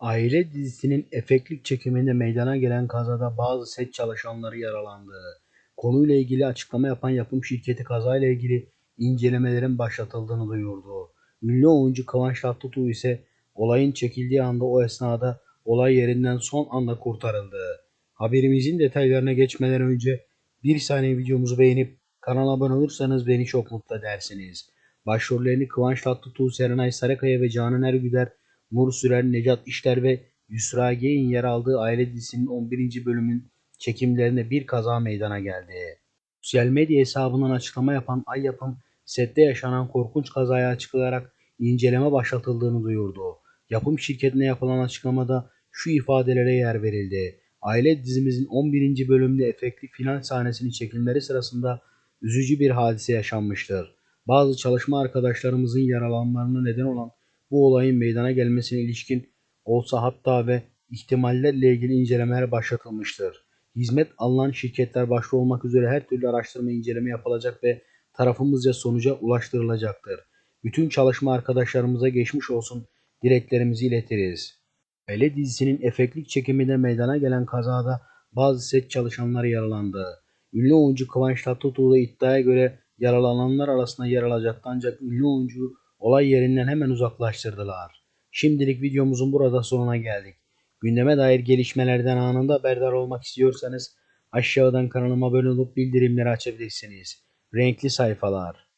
Aile dizisinin efektlik çekiminde meydana gelen kazada bazı set çalışanları yaralandı. Konuyla ilgili açıklama yapan yapım şirketi kazayla ilgili incelemelerin başlatıldığını duyurdu. Ünlü oyuncu Kıvanç Tatlıtuğ ise olayın çekildiği anda o esnada olay yerinden son anda kurtarıldı. Haberimizin detaylarına geçmeden önce bir saniye videomuzu beğenip kanala abone olursanız beni çok mutlu edersiniz. Başrollerini Kıvanç Tatlıtuğ, Serenay Sarıkaya ve Canan Ergüder, Nur Sürer, Necat İşler ve Yusra Gey'in yer aldığı aile dizisinin 11. bölümün çekimlerinde bir kaza meydana geldi. Sosyal medya hesabından açıklama yapan Ay Yapım, sette yaşanan korkunç kazaya açıklayarak inceleme başlatıldığını duyurdu. Yapım şirketine yapılan açıklamada şu ifadelere yer verildi. Aile dizimizin 11. bölümde efektli final sahnesinin çekimleri sırasında üzücü bir hadise yaşanmıştır. Bazı çalışma arkadaşlarımızın yaralanmalarına neden olan bu olayın meydana gelmesine ilişkin olsa hatta ve ihtimallerle ilgili incelemeler başlatılmıştır. Hizmet alınan şirketler başta olmak üzere her türlü araştırma inceleme yapılacak ve tarafımızca sonuca ulaştırılacaktır. Bütün çalışma arkadaşlarımıza geçmiş olsun dileklerimizi iletiriz. Aile dizisinin efektlik çekiminde meydana gelen kazada bazı set çalışanları yaralandı. Ünlü oyuncu Kıvanç Tatlıtuğ da iddiaya göre yaralananlar arasında yer alacaktı ancak ünlü oyuncu olay yerinden hemen uzaklaştırdılar. Şimdilik videomuzun burada sonuna geldik. Gündeme dair gelişmelerden anında haberdar olmak istiyorsanız aşağıdan kanalıma abone olup bildirimleri açabilirsiniz. Renkli sayfalar.